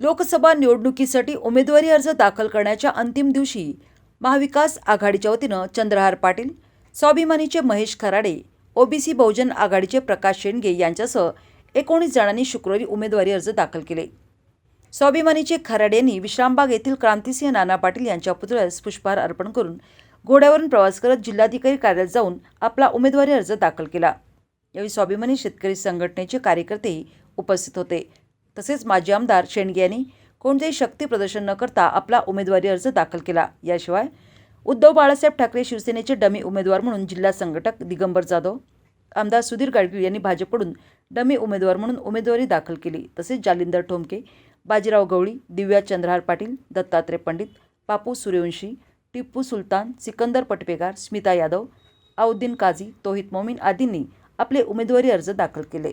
लोकसभा निवडणुकीसाठी उमेदवारी अर्ज दाखल करण्याच्या अंतिम दिवशी महाविकास आघाडीच्या वतीनं चंद्रहार पाटील स्वाभिमानीचे महेश खराडे ओबीसी बहुजन आघाडीचे प्रकाश शेंडगे यांच्यासह एकोणीस जणांनी शुक्रवारी उमेदवारी अर्ज दाखल केले. स्वाभिमानीचे खराडे यांनी विश्रामबाग येथील क्रांतिसिंह नाना पाटील यांच्या पुतळ्यास पुष्पहार अर्पण करून घोड्यावरून प्रवास करत जिल्हाधिकारी कार्यालयात जाऊन आपला उमेदवारी अर्ज दाखल केला. यावेळी स्वाभिमानी शेतकरी संघटनेचे कार्यकर्तेही उपस्थित होते. तसेच माजी आमदार शेंडगे यांनी कोणतेही शक्ती प्रदर्शन न करता आपला उमेदवारी अर्ज दाखल केला. याशिवाय उद्धव बाळासाहेब ठाकरे शिवसेनेचे डमी उमेदवार म्हणून जिल्हा संघटक दिगंबर जाधव आमदार सुधीर गाडगीळ यांनी भाजपकडून डमी उमेदवार म्हणून उमेदवारी दाखल केली. तसेच जालिंदर ठोंबके बाजीराव गवळी दिव्या चंद्रहार पाटील दत्तात्रय पंडित पापू सूर्यवंशी टिप्पू सुलतान सिकंदर पटपेगार स्मिता यादव आउद्दीन काझी तोहित मोमीन आदींनी आपले उमेदवारी अर्ज दाखल केले.